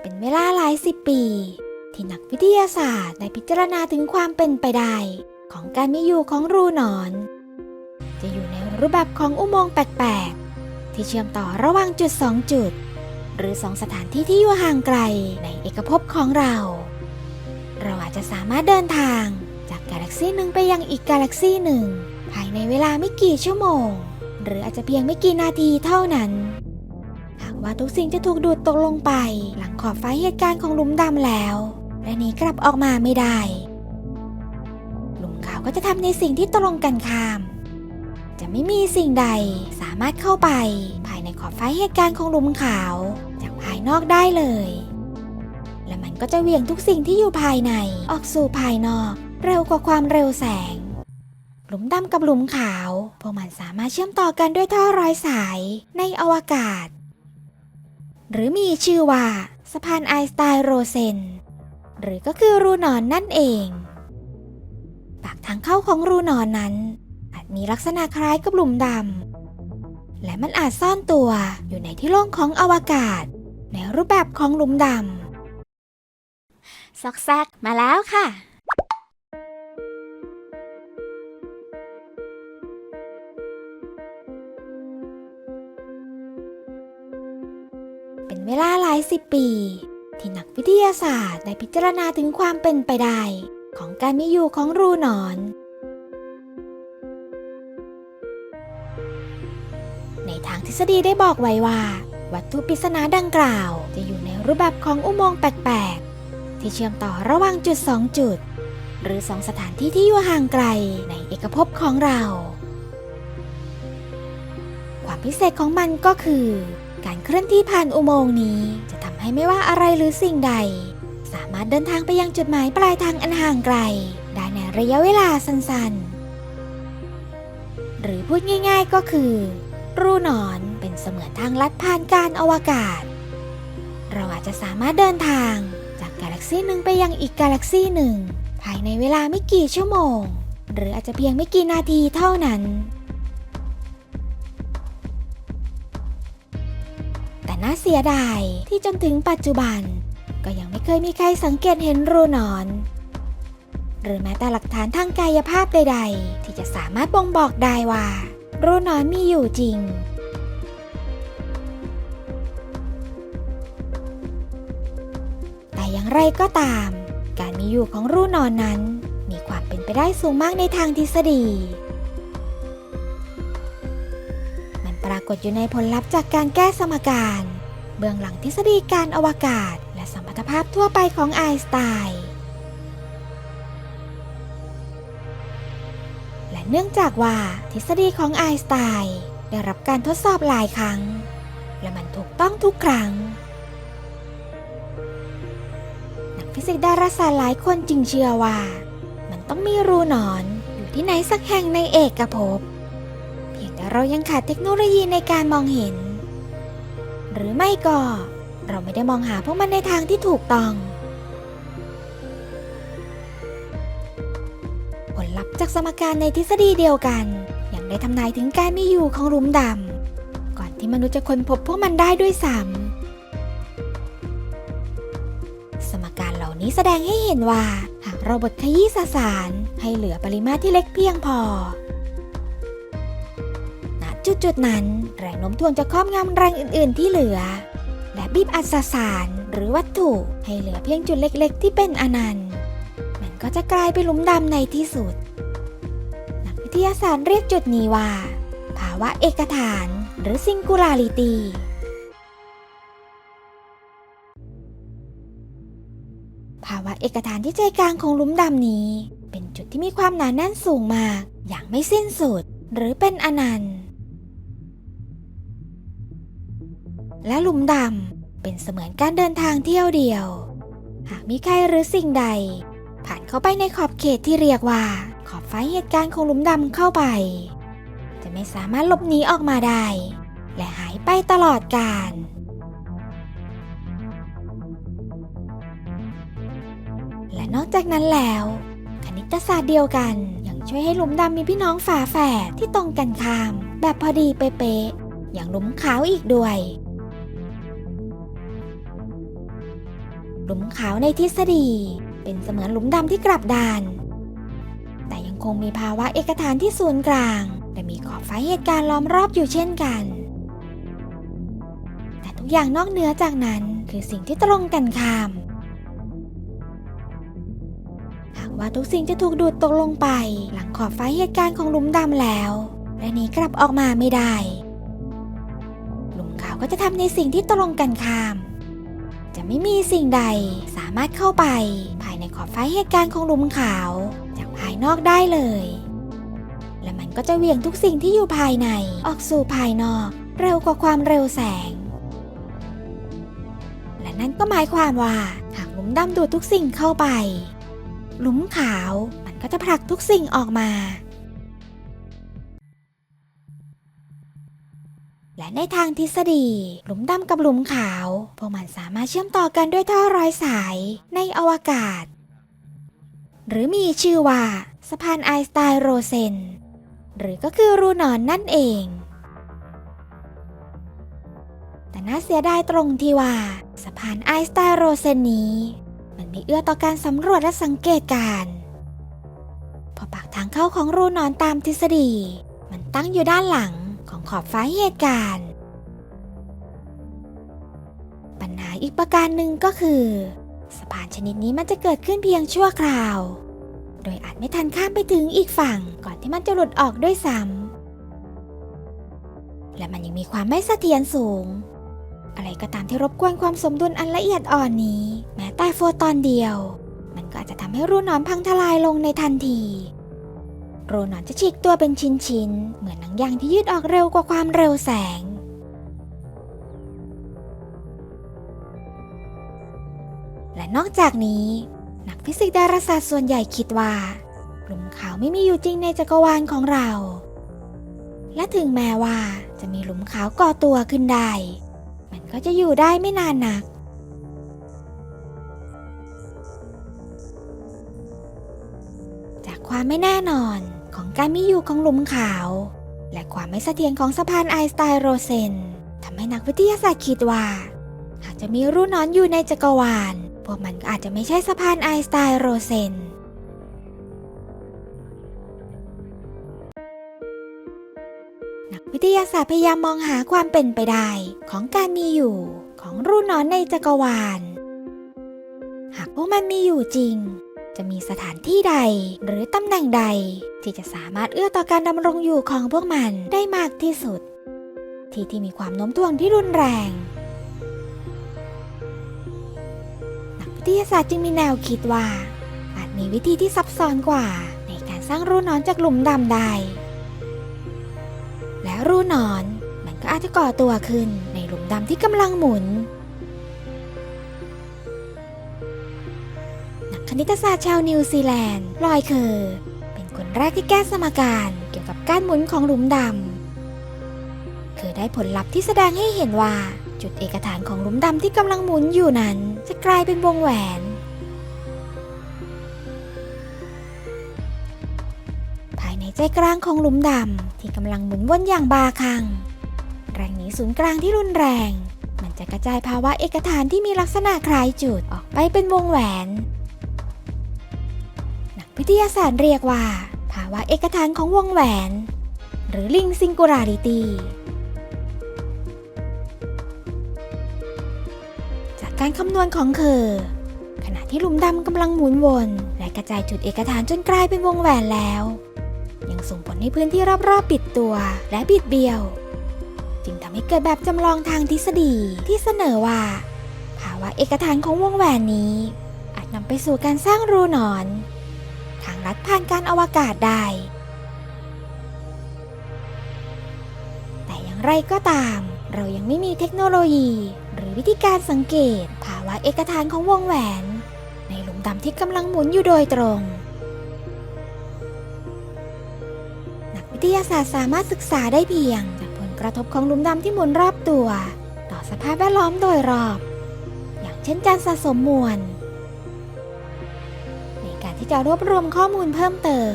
เป็นเวลาหลายสิบปี ที่นักวิทยาศาสตร์ได้พิจารณาถึงความเป็นไปได้ ของการมีอยู่ของรูหนอน จะอยู่ในรูปแบบของอุโมงค์แปลกๆ ที่เชื่อมต่อระหว่างจุดสองจุด หรือสองสถานที่ที่อยู่ห่างไกลในเอกภพของเรา เราอาจจะสามารถเดินทางจากกาแล็กซีหนึ่งไปยังอีกกาแล็กซีหนึ่งภายในเวลาไม่กี่ชั่วโมง หรืออาจจะเพียงไม่กี่นาทีเท่านั้น ว่าทุกสิ่งจะถูกดูดตกลงไป หลังขอบฟ้าเหตุการณ์ของหลุมดำแล้ว และหนี้กลับออกมาไม่ได้ หลุมขาวก็จะทำในสิ่งที่ตรงกันข้าม จะไม่มีสิ่งใดสามารถเข้าไป ภายในขอบฟ้าเหตุการณ์ของหลุมขาว จากภายนอกได้เลย และมันก็จะเหวี่ยงทุกสิ่งที่อยู่ภายในออกสู่ภายนอก เร็วกว่าความเร็วแสงหลุมดำกับหลุมขาว พวกมันสามารถเชื่อมต่อกันด้วยท่อร้อยสายในอวกาศ หรือมีชื่อว่าสะพานไอสไตน์โรเซน หรือก็คือรูหนอนนั่นเอง ปากทางเข้าของรูหนอนนั้น อาจมีลักษณะคล้ายกับหลุมดำ และมันอาจซ่อนตัวอยู่ในที่โล่งของอวกาศ ในรูปแบบของหลุมดำซอกแซกมาแล้วค่ะ 50 ปี ที่นักวิทยาศาสตร์ได้พิจารณาถึงความเป็นไปได้ ของการมีอยู่ของรูหนอน ในทางทฤษฎีได้บอกไว้ว่า วัตถุปริศนาดังกล่าว จะอยู่ในรูปแบบของอุโมงค์แปลกๆ ที่เชื่อมต่อระหว่างจุด 2 จุด หรือสองสถานที่ที่อยู่ห่างไกลในเอกภพของเราความพิเศษของมันก็คือ การเคลื่อนที่ผ่านอุโมงค์นี้จะ ให้ไม่ว่าอะไรหรือสิ่งใด สามารถเดินทางไปยังจุดหมายปลายทางอันห่างไกล ได้ในระยะเวลาสั้นๆ หรือพูดง่ายๆก็คือ รูนอนเป็นเสมือนทางลัดผ่านการอวกาศ เราอาจจะสามารถเดินทางจากกาแล็กซีหนึ่งไปยังอีกกาแล็กซีหนึ่งภายในเวลาไม่กี่ชั่วโมง หรืออาจจะเพียงไม่กี่นาทีเท่านั้น น่าเสียดายที่จนถึงปัจจุบัน ก็ยังไม่เคยมีใครสังเกตเห็นรูหนอน หรือแม้แต่หลักฐานทางกายภาพใด ๆ ที่จะสามารถบ่งบอกได้ว่า รูหนอนมีอยู่จริงแต่อย่างไรก็ตาม การมีอยู่ของรูนอนนั้น มีความเป็นไปได้สูงมากในทางทฤษฎี รากฏอยู่ในผลลัพธ์จากการแก้สมการ เบื้องหลังทฤษฎีการอวกาศ และสมรรถภาพทั่วไปของไอน์สไตน์และเนื่องจากว่าทฤษฎีของไอน์สไตน์ได้รับการทดสอบหลายครั้ง และมันถูกต้องทุกครั้ง นักฟิสิกส์ดาราศาสตร์หลายคนจึงเชื่อว่า มันต้องมีรูหนอนอยู่ที่ไหนสักแห่งในเอกภพ เพียงแต่เรายังขาดเทคโนโลยีในการมองเห็น หรือไม่ก็เราไม่ได้มองหาพวกมันในทางที่ถูกต้อง ผลลัพธ์จากสมการในทฤษฎีเดียวกัน ยังได้ทำนายถึงการมีอยู่ของหลุมดำก่อนที่มนุษย์จะค้นพบพวกมันได้ด้วยซ้ำสมการเหล่านี้แสดงให้เห็นว่าหากเราบดขยี้สสาร ให้เหลือปริมาตรที่เล็กเพียงพอ จุดๆนั้น แรงโน้มถ่วงจะครอบงำแรงอื่น ๆ ที่เหลือ และบีบอัดสสารหรือวัตถุให้เหลือเพียงจุดเล็ก ๆ ที่เป็นอนันต์ มันก็จะกลายเป็นหลุมดำในที่สุด นักวิทยาศาสตร์เรียกจุดนี้ว่า ภาวะเอกฐาน หรือ singularity ภาวะเอกฐานที่ใจกลางของหลุมดำนี้ เป็นจุดที่มีความหนาแน่นสูงมาก อย่างไม่สิ้นสุด หรือเป็นอนันต์ และหลุมดำเป็นเสมือนการเดินทางเที่ยวเดียว หากมีใครหรือสิ่งใด ผ่านเข้าไปในขอบเขตที่เรียกว่า ขอบฟ้าเหตุการณ์ของหลุมดำเข้าไป จะไม่สามารถหลบหนีออกมาได้ และหายไปตลอดกาลและนอกจากนั้นแล้วคณิตศาสตร์เดียวกันยังช่วยให้หลุมดำมีพี่น้องฝาแฝดที่ตรงกันข้าม แบบพอดีเป๊ะๆอย่างหลุมขาวอีกด้วย ลุมขาวในทฤษฎี เป็นเสมือนหลุมดำที่กลับดาน แต่ยังคงมีภาวะเอกฐานที่ศูนย์กลาง และมีขอบฟ้าเหตุการณ์ล้อมรอบอยู่เช่นกัน แต่ทุกอย่างนอกเหนือจากนั้นคือสิ่งที่ตรงกันข้ามหากว่าทุกสิ่งจะถูกดูดตกลงไป หลังขอบฟ้าเหตุการณ์ของหลุมดำแล้ว และหนีกลับออกมาไม่ได้ หลุมขาวก็จะทำในสิ่งที่ตรงกันข้าม จะไม่มีสิ่งใดสามารถเข้าไป ภายในขอบฟ้าเหตุการณ์ของหลุมขาว จากภายนอกได้เลย และมันก็จะเหวี่ยงทุกสิ่งที่อยู่ภายในออกสู่ภายนอก เร็วกว่าความเร็วแสง และนั่นก็หมายความว่าหากหลุมดำดูดทุกสิ่งเข้าไป หลุมขาวมันก็จะผลักทุกสิ่งออกมา ในทางทฤษฎี หลุมดำกับหลุมขาว พวกมันสามารถเชื่อมต่อกันด้วยท่อร้อยสายในอวกาศ หรือมีชื่อว่าสะพานไอสไตน์โรเซน หรือก็คือรูหนอนนั่นเอง แต่น่าเสียดายตรงที่ว่าสะพานไอสไตน์โรเซนนี้ มันไม่เอื้อต่อการสำรวจและสังเกตการ์พอปากทางเข้าของรูหนอนตามทฤษฎี มันตั้งอยู่ด้านหลัง ขอบฟ้าเหตุการณ์ ปัญหาอีกประการหนึ่งก็คือ สะพานชนิดนี้มันจะเกิดขึ้นเพียงชั่วคราว โดยอาจไม่ทันข้ามไปถึงอีกฝั่งก่อนที่มันจะหลุดออกด้วยซ้ำและมันยังมีความไม่เสถียรสูง อะไรก็ตามที่รบกวนความสมดุลอันละเอียดอ่อนนี้ แม้แต่โฟตอนเดียว มันก็อาจจะทำให้รูหนอนพังทลายลงในทันที โรนอนจะฉีกตัวเป็นชิ้นๆ เหมือนหนังยางที่ยืดออกเร็วกว่าความเร็วแสง และนอกจากนี้ นักฟิสิกส์ดาราศาสตร์ส่วนใหญ่คิดว่าหลุมขาวไม่มีอยู่จริงในจักรวาลของเรา และถึงแม้ว่าจะมีหลุมขาวก่อตัวขึ้นได้ มันก็จะอยู่ได้ไม่นานนักจากความไม่แน่นอน ของการมีอยู่ของหลุมขาว และความไม่เสถียรของสะพานไอน์สไตน์โรเซนทำให้นักวิทยาศาสตร์คิดว่า หากจะมีรูนอนอยู่ในจักรวาล พวกมันอาจจะไม่ใช่สะพานไอน์สไตน์โรเซนนักวิทยาศาสตร์พยายามมองหาความเป็นไปได้ของการมีอยู่ของรูนอนในจักรวาล หากพวกมันมีอยู่จริง จะมีสถานที่ใด หรือตำแหน่งใด ที่จะสามารถเอื้อต่อการดำรงอยู่ของพวกมันได้มากที่สุด ที่ที่มีความโน้มถ่วงที่รุนแรง นักวิทยาศาสตร์จึงมีแนวคิดว่า อาจมีวิธีที่ซับซ้อนกว่า ในการสร้างรูนอนจากหลุมดำได้ และรูนอนมันก็อาจจะก่อตัวขึ้นในหลุมดำที่กำลังหมุน คณิตศาสตร์ชาวนิวซีแลนด์ลอยเคอร์เป็นคนแรกที่แก้สมการเกี่ยวกับการหมุนของหลุมดำคือได้ผลลัพธ์ที่แสดงให้เห็นว่าจุดเอกฐานของหลุมดำที่กำลังหมุนอยู่นั้น จะกลายเป็นวงแหวน ภายในใจกลางของหลุมดำที่กำลังหมุนวนอย่างบาคลัง แรงหนีศูนย์กลางที่รุนแรง มันจะกระจายภาวะเอกฐานที่มีลักษณะคล้ายจุดออกไปเป็นวงแหวน ทยาศาสตร์เรียกว่า ภาวะเอกฐานของวงแหวน หรือลิงซิงคูลาริตี้จากการคำนวณของเคอขณะที่หลุมดำกำลังหมุนวน และกระจายจุดเอกฐานจนกลายเป็นวงแหวนแล้ว ยังส่งผลให้พื้นที่รอบๆปิดตัวและบิดเบี้ยว จึงทำให้เกิดแบบจำลองทางทฤษฎีที่เสนอว่า ภาวะเอกฐานของวงแหวนนี้ อาจนำไปสู่การสร้างรูหนอน ทางลัดผ่านการอวกาศได้ แต่อย่างไรก็ตาม เรายังไม่มีเทคโนโลยี หรือวิธีการสังเกตภาวะเอกฐานของวงแหวน ในหลุมดำที่กำลังหมุนอยู่โดยตรง นักวิทยาศาสตร์สามารถศึกษาได้เพียงจากผลกระทบของหลุมดำที่หมุนรอบตัว ต่อสภาพแวดล้อมโดยรอบ อย่างเช่นการสะสมมวล จะรวบรวมข้อมูลเพิ่มเติม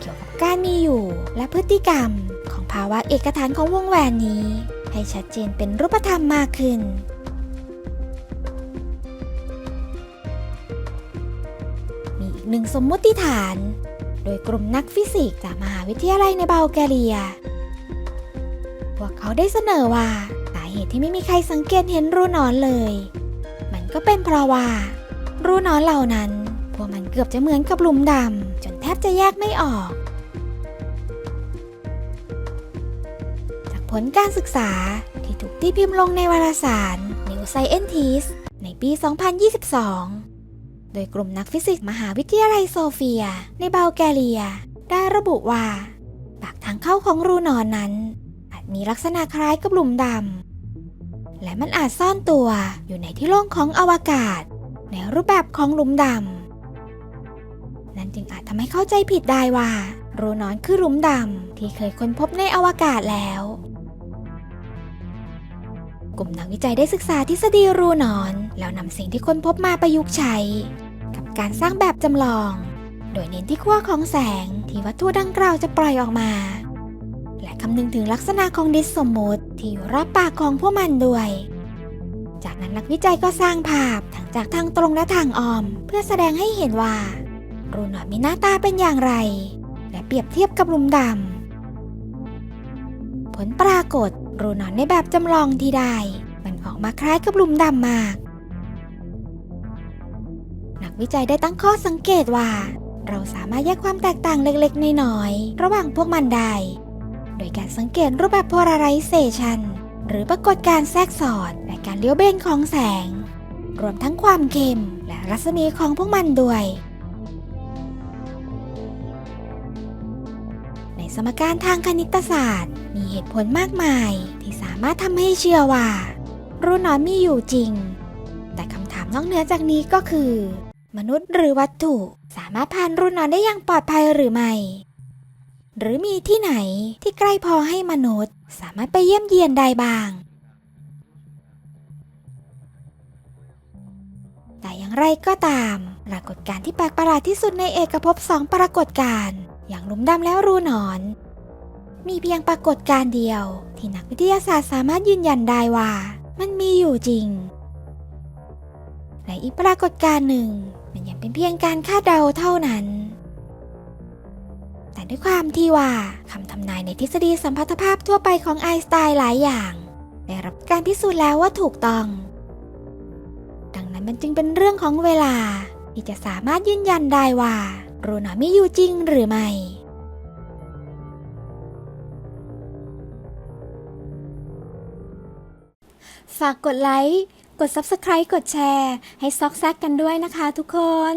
เกี่ยวกับการมีอยู่และพฤติกรรมของภาวะเอกฐานของวงแหวนนี้ ให้ชัดเจนเป็นรูปธรรมมากขึ้นหนึ่งสมมติฐาน โดยกลุ่มนักฟิสิกส์จากมหาวิทยาลัยในบัลแกเรีย พวกเขาได้เสนอว่าสาเหตุที่ไม่มีใครสังเกตเห็นรูนอนเลย มันก็เป็นเพราะว่า รูนอนเหล่านั้น วกมันเกือบจะเหมือนกับหลุมดำจนแทบจะแยกไม่ออก จากผลการศึกษาที่ถูกตีพิมพ์ลงในวารสาร New Scientist ในปี 2022 โดยกลุ่มนักฟิสิกส์มหาวิทยาลัยโซเฟีย ในบัลแกเรีย ได้ระบุว่า ปากทางเข้าของรูหนอนนั้น อาจมีลักษณะคล้ายกับหลุมดำและมันอาจซ่อนตัวอยู่ในที่โล่งของอวกาศ ในรูปแบบของหลุมดำ นั่นจึงอาจทำให้เข้าใจผิดได้ว่ารูนอนคือหลุมดำที่เคยค้นพบในอวกาศแล้ว กลุ่มนักวิจัยได้ศึกษาทฤษฎีรูนอน แล้วนำสิ่งที่ค้นพบมาประยุกต์ใช้ กับการสร้างแบบจำลอง โดยเน้นที่ขั้วของแสงที่วัตถุดังกล่าวจะปล่อยออกมา และคำนึงถึงลักษณะของดิสสมมติที่อยู่รอบปากของพวกมันด้วยจากนั้นนักวิจัยก็สร้างภาพทั้งจากทางตรงและทางอ้อม เพื่อแสดงให้เห็นว่า รูหนอนมีหน้าตาเป็นอย่างไร และเปรียบเทียบกับลุมดำ ผลปรากฏรูหนอนในแบบจำลองที่ได้ มันออกมาคล้ายกับลุมดำมาก นักวิจัยได้ตั้งข้อสังเกตว่า เราสามารถแยกความแตกต่างเล็กๆ น้อยๆ ระหว่างพวกมันได้ โดยการสังเกตรูปแบบ polarization หรือปรากฏการแทรกสอดและการเลี้ยวเบนของแสง รวมทั้งความเข้มและรัศมีของพวกมันด้วย สมการทางคณิตศาสตร์ มีเหตุผลมากมาย ที่สามารถทำให้เชื่อว่า รูนอนมีอยู่จริง แต่คำถามนอกเหนือจากนี้ก็คือ มนุษย์หรือวัตถุสามารถผ่านรูนอนได้อย่างปลอดภัยหรือไม่ หรือมีที่ไหนที่ใกล้พอให้มนุษย์ สามารถไปเยี่ยมเยียนได้บ้าง แต่อย่างไรก็ตาม ปรากฏการณ์ที่แปลกประหลาดที่สุดในเอกภพสองปรากฏการณ์ อย่างหลุมดำแล้วรูหนอน มีเพียงปรากฏการณ์เดียว ที่นักวิทยาศาสตร์สามารถยืนยันได้ว่า มันมีอยู่จริง และอีกปรากฏการณ์หนึ่ง มันยังเป็นเพียงการคาดเดาเท่านั้น แต่ด้วยความที่ว่าคำทำนายในทฤษฎีสัมพัทธภาพทั่วไปของไอน์สไตน์หลายอย่าง ได้รับการพิสูจน์แล้วว่าถูกต้อง ดังนั้นมันจึงเป็นเรื่องของเวลาที่จะสามารถยืนยันได้ว่า รูนามิอยู่จริงหรือไม่ ฝากกดไลค์ กด Subscribe กดแชร์ ให้ซอกแซกกันด้วยนะคะทุกคน